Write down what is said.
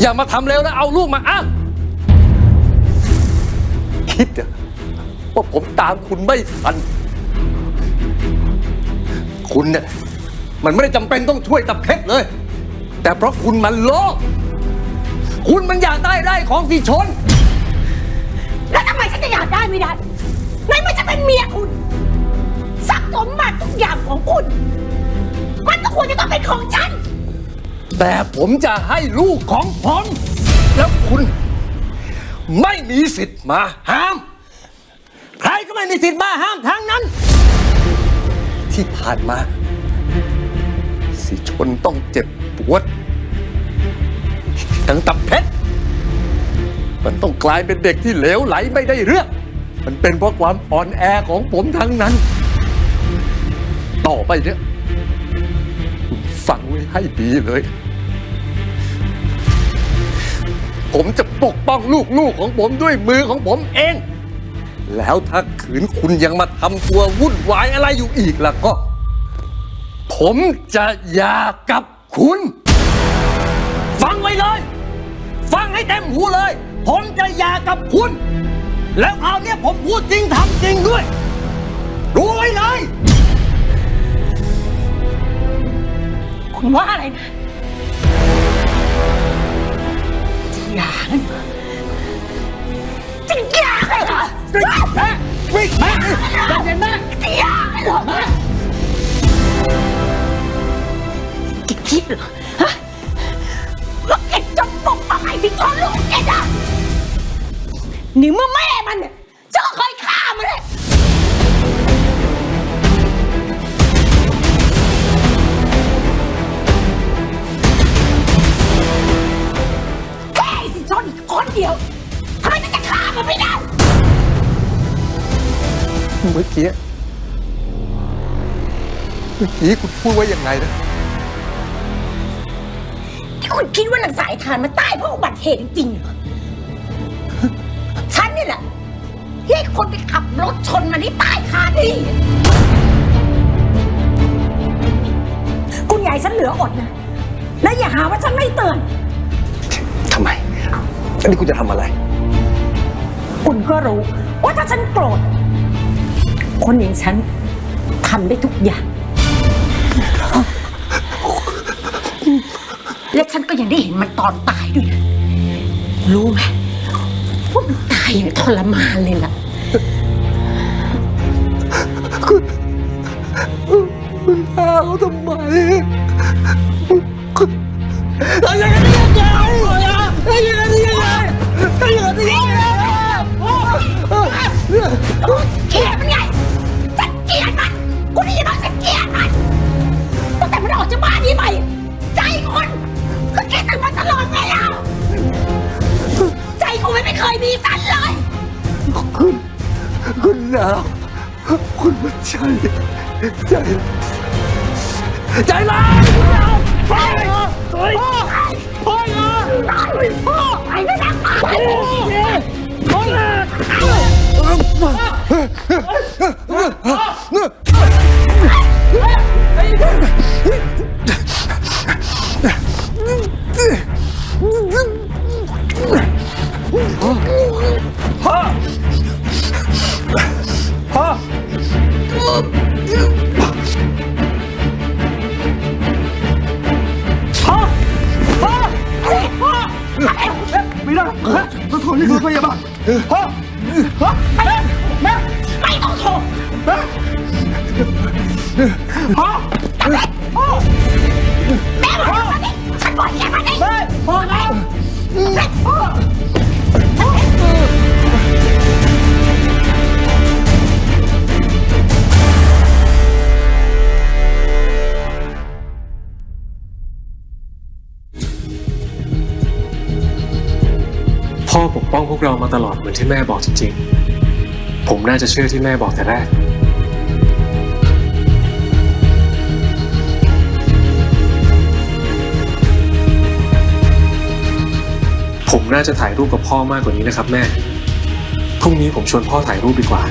อย่ามาทำเร็วแล้วเอาลูกมาอ้างคิดเหรอว่าผมตามคุณไม่ทัน คุณเนี่ยมันไม่ได้จำเป็นต้องช่วยตะเพชรเลย แต่เพราะคุณมันโลภคุณมันอยากได้ได้ของสิชน แล้วทำไมฉันจะอยากได้ไม่ได้ในเมื่อฉันเป็นเมียคุณทรัพย์สมบัติทุกอย่างของคุณ มันก็ควรจะต้องเป็นของฉัน แต่ผมจะให้ลูกของผม แล้วคุณ ไม่มีสิทธิ์มาห้าม ใครก็ไม่มีสิทธิ์มาห้ามทั้งนั้น ที่ผ่านมา สิชนต้องเจ็บปวดทั้งตับเพชรมันต้องกลายเป็นเด็กที่เหลวไหลไม่ได้เรื่อง มันเป็นเพราะความอ่อนแอของผมทั้งนั้น ต่อไปเนี่ยฟังไว้ให้ดีเลย ผมจะปกป้องลูกๆของผมด้วยมือของผมเอง แล้วถ้าขืนคุณยังมาทำตัววุ่นวายอะไรอยู่อีกล่ะก็ ผมจะหย่ากับคุณ ฟังไว้เลย ฟังให้เต็มหูเลย ผมจะหย่ากับคุณ แล้วคราวเนี้ยผมพูดจริงทำจริงด้วยรู้ไว้เลย คุณว่าอะไรนะ หย่างั้นเหรอจะหย่าเลยเหรอแม่วิ่งแม่ใจเย็นแม่จะหย่าเลยเหรอแกคิดเหรอฮะว่าแกจะปกป้องไอ้ที่ชนลูกแกนะหนึ่งเมื่อแม่มันเนี่ยจะเคยฆ่ามันเลย เมื่อกี้เมื่อกี้คุณพูดว่ายังไงนะ ที่คุณคิดว่านางสายทานมาตายเพราะอุบัติเหตุจริงๆเหรอ ฉันนี่แหละที่ให้คนไปขับรถชนมันให้ตายคาที่คุณใหญ่ฉันเหลืออดนะ และอย่าหาว่าฉันไม่เตือน ทำไมอันนี้คุณจะทำอะไร คุณก็รู้ว่าถ้าฉันโกรธ คนอย่างฉันทำได้ทุกอย่าง และฉันก็ยังได้เห็นมันตอนตายด้วยนะรู้ไหมว่ามันตายอย่างทรมานเลยล่ะ คุณคุณพาเขาทำไมคุณอย่างนั้นได้ เคยมีฉันเลย คุณ คุณหนาวคุณมันใจใจใจร้ายคุณหนาวไปเฮ้ยพ่อนะพ่อไปไม่ได้ไปพ่อนะพ่อ ไม่ได้ต้องโทรเรียกรถพย พ่อปกป้องพวกเรามาตลอดเหมือนที่แม่บอกจริงๆ ผมน่าจะเชื่อที่แม่บอกแต่แรก ผมน่าจะถ่ายรูปกับพ่อมากกว่านี้นะครับแม่ พรุ่งนี้ผมชวนพ่อถ่ายรูปดีกว่า